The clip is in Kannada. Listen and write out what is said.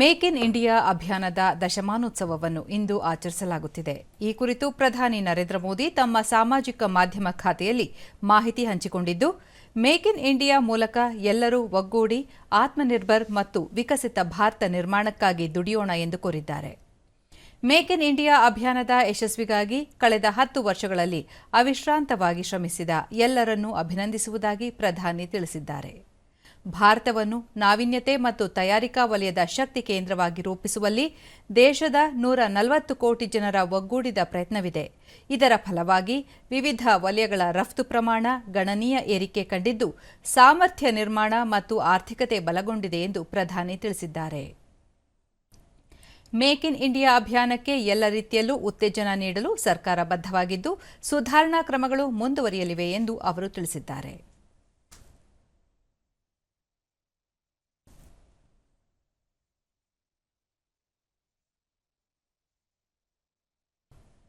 ಮೇಕ್ ಇನ್ ಇಂಡಿಯಾ ಅಭಿಯಾನದ ದಶಮಾನೋತ್ಸವವನ್ನು ಇಂದು ಆಚರಿಸಲಾಗುತ್ತಿದೆ. ಈ ಕುರಿತು ಪ್ರಧಾನಿ ನರೇಂದ್ರ ಮೋದಿ ತಮ್ಮ ಸಾಮಾಜಿಕ ಮಾಧ್ಯಮ ಖಾತೆಯಲ್ಲಿ ಮಾಹಿತಿ ಹಂಚಿಕೊಂಡಿದ್ದು, ಮೇಕ್ ಇನ್ ಇಂಡಿಯಾ ಮೂಲಕ ಎಲ್ಲರೂ ಒಗ್ಗೂಡಿ ಆತ್ಮನಿರ್ಭರ್ ಮತ್ತು ವಿಕಸಿತ ಭಾರತ ನಿರ್ಮಾಣಕ್ಕಾಗಿ ದುಡಿಯೋಣ ಎಂದು ಕೋರಿದ್ದಾರೆ. ಮೇಕ್ ಇನ್ ಇಂಡಿಯಾ ಅಭಿಯಾನದ ಯಶಸ್ವಿಗಾಗಿ ಕಳೆದ ಹತ್ತು ವರ್ಷಗಳಲ್ಲಿ ಅವಿಶ್ರಾಂತವಾಗಿ ಶ್ರಮಿಸಿದ ಎಲ್ಲರನ್ನೂ ಅಭಿನಂದಿಸುವುದಾಗಿ ಪ್ರಧಾನಿ ತಿಳಿಸಿದ್ದಾರೆ. ಭಾರತವನ್ನು ನಾವೀನ್ಯತೆ ಮತ್ತು ತಯಾರಿಕಾ ವಲಯದ ಶಕ್ತಿ ಕೇಂದ್ರವಾಗಿ ರೂಪಿಸುವಲ್ಲಿ ದೇಶದ ನೂರ ನಲವತ್ತು ಕೋಟಿ ಜನರ ಒಗ್ಗೂಡಿದ ಪ್ರಯತ್ನವಿದೆ. ಇದರ ಫಲವಾಗಿ ವಿವಿಧ ವಲಯಗಳ ರಫ್ತು ಪ್ರಮಾಣ, ಗಣನೀಯ ಏರಿಕೆ ಕಂಡಿದ್ದು ಸಾಮರ್ಥ್ಯ ನಿರ್ಮಾಣ ಮತ್ತು ಆರ್ಥಿಕತೆ ಬಲಗೊಂಡಿದೆ ಎಂದು ಪ್ರಧಾನಿ ತಿಳಿಸಿದ್ದಾರೆ. ಮೇಕ್ ಇನ್ ಇಂಡಿಯಾ ಅಭಿಯಾನಕ್ಕೆ ಎಲ್ಲ ರೀತಿಯಲ್ಲೂ ಉತ್ತೇಜನ ನೀಡಲು ಸರ್ಕಾರ ಬದ್ಧವಾಗಿದ್ದು, ಸುಧಾರಣಾ ಕ್ರಮಗಳು ಮುಂದುವರಿಯಲಿವೆ ಎಂದು ಅವರು ತಿಳಿಸಿದ್ದಾರೆ.